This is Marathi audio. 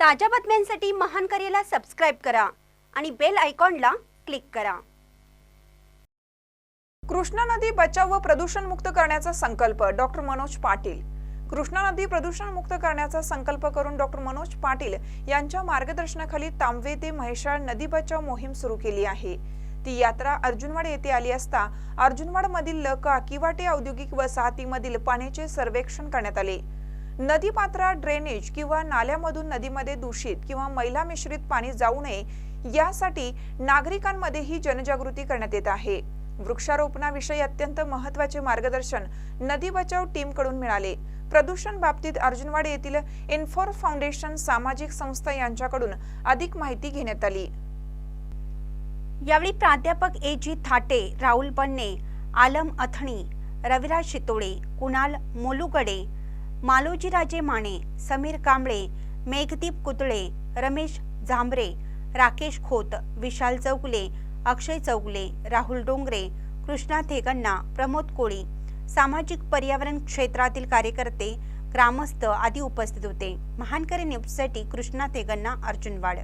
ताज्या बातम्यांसाठी महान करेला सबस्क्राईब करा आणि बेल आयकॉनला क्लिक करा. कृष्णा नदी बचाव व प्रदूषण मुक्त करण्याचा संकल्प डॉक्टर मनोज पाटील. कृष्णा नदी प्रदूषण मुक्त करण्याचा संकल्प करून डॉक्टर मनोज पाटील यांच्या मार्गदर्शनाखाली तांबे ते म्हैसाळ नदी बचाव मोहीम सुरू केली आहे. ती यात्रा अर्जुनवाड येथे आली असता अर्जुनवाड मधील लका किवाटे औद्योगिक वसाहतीमधील पाण्याचे सर्वेक्षण करण्यात आले. नदीपात्रा ड्रेनेज किंवा नाल्यामधून नदीमध्ये दूषित किंवा मैला मिश्रित पाणी जाऊ नये यासाठी नागरिकांमध्येही जनजागृती करण्यात येत आहे. वृक्षारोपणाविषयी अत्यंत महत्त्वाचे मार्गदर्शन नदी बचाव टीमकडून मिळाले. प्रदूषण बाबतीत अर्जुनवाड येथील इन्फोर फाउंडेशन सामाजिक संस्था यांच्याकडून अधिक माहिती घेण्यात आली. यावेळी प्राध्यापक ए जी थाटे राहुल बन्ने आलम अथणी रविराज शितोळे कुणाल मोलुगडे मालोजीराजे माने समीर कांबळे मेघदीप कुतळे रमेश झांबरे राकेश खोत विशाल चौगले अक्षय चौगले राहुल डोंगरे कृष्णा थेगण्णा प्रमोद कोळी सामाजिक पर्यावरण क्षेत्रातील कार्यकर्ते ग्रामस्थ आदी उपस्थित होते. महानकरी न्यूजसाठी कृष्णा थेगण्णा अर्जुनवाड.